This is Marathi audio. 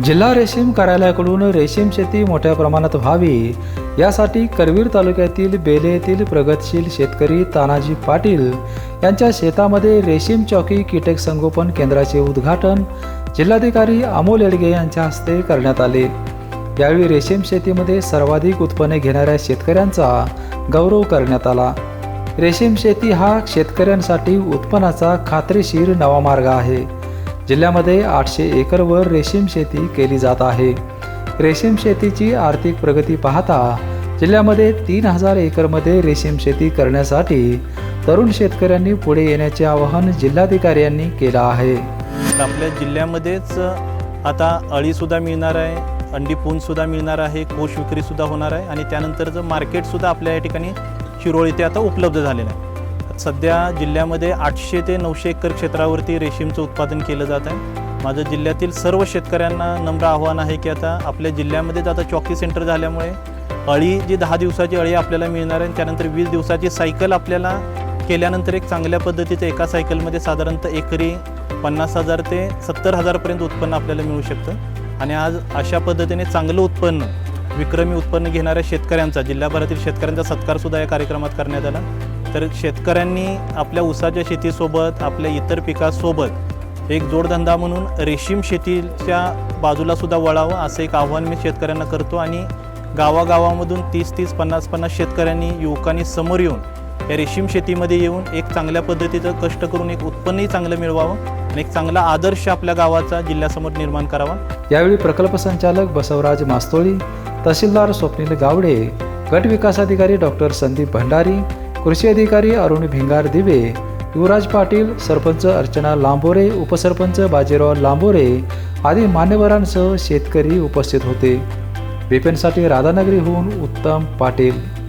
जिल्हा रेशीम कार्यालयाकडून रेशीम शेती मोठ्या प्रमाणात व्हावी यासाठी करवीर तालुक्यातील बेले येथील प्रगतशील शेतकरी तानाजी पाटील यांच्या शेतामध्ये रेशीम चौकी कीटक संगोपन केंद्राचे उद्घाटन जिल्हाधिकारी अमोल येडगे यांच्या हस्ते करण्यात आले. यावेळी रेशीम शेतीमध्ये सर्वाधिक उत्पन्न घेणाऱ्या शेतकऱ्यांचा गौरव करण्यात आला. रेशीम शेती हा शेतकऱ्यांसाठी उत्पन्नाचा खात्रीशीर नवा मार्ग आहे. जिल्ह्यामध्ये आठशे एकरवर रेशीम शेती केली जात आहे. रेशीम शेतीची आर्थिक प्रगती पाहता जिल्ह्यामध्ये तीन हजार एकरमध्ये रेशीम शेती करण्यासाठी तरुण शेतकऱ्यांनी पुढे येण्याचे आवाहन जिल्हाधिकारी यांनी केलं आहे. आपल्या जिल्ह्यामध्येच आता अळीसुद्धा मिळणार आहे अंडी पूनसुद्धा मिळणार आहे कोश विक्रीसुद्धा होणार आहे आणि त्यानंतरचं मार्केटसुद्धा आपल्या या ठिकाणी शिरोळ इथे आता उपलब्ध झालेलं आहे. सध्या जिल्ह्यामध्ये आठशे ते नऊशे एकर क्षेत्रावरती रेशीमचं उत्पादन केलं जात आहे. माझं जिल्ह्यातील सर्व शेतकऱ्यांना नम्र आव्हान आहे की आता आपल्या जिल्ह्यामध्येच आता चॉकी सेंटर झाल्यामुळे अळी जी दहा दिवसाची अळी आपल्याला मिळणार आहे आणि त्यानंतर वीस दिवसाची सायकल आपल्याला केल्यानंतर एक चांगल्या पद्धतीचं एका सायकलमध्ये साधारणतः एकरी पन्नास हजार ते सत्तर हजारपर्यंत उत्पन्न आपल्याला मिळू शकतं. आणि आज अशा पद्धतीने चांगलं उत्पन्न विक्रमी उत्पन्न घेणाऱ्या शेतकऱ्यांचा जिल्हाभरातील शेतकऱ्यांचा सत्कारसुद्धा या कार्यक्रमात करण्यात आला. तर शेतकऱ्यांनी आपल्या ऊसाच्या शेतीसोबत आपल्या इतर पिकासोबत एक जोडधंदा म्हणून रेशीम शेतीच्या बाजूला सुद्धा वळावं असं एक आव्हान मी शेतकऱ्यांना करतो. आणि गावागावामधून तीस तीस पन्नास पन्नास शेतकऱ्यांनी युवकांनी समोर येऊन या रेशीम शेतीमध्ये येऊन एक चांगल्या पद्धतीचं कष्ट करून एक उत्पन्नही चांगलं मिळवावं आणि एक चांगला आदर्श आपल्या गावाचा जिल्ह्यासमोर निर्माण करावा. यावेळी प्रकल्प संचालक बसवराज मास्तोळी तहसीलदार स्वप्नील गावडे गट विकास अधिकारी डॉक्टर संदीप भंडारी कृषी अधिकारी अरुण भिंगार दिवे युवराज पाटील सरपंच अर्चना लांबोरे उपसरपंच बाजीराव लांबोरे आदी मान्यवरांसह शेतकरी उपस्थित होते. बिपेनसाठी राधानगरीहून उत्तम पाटील.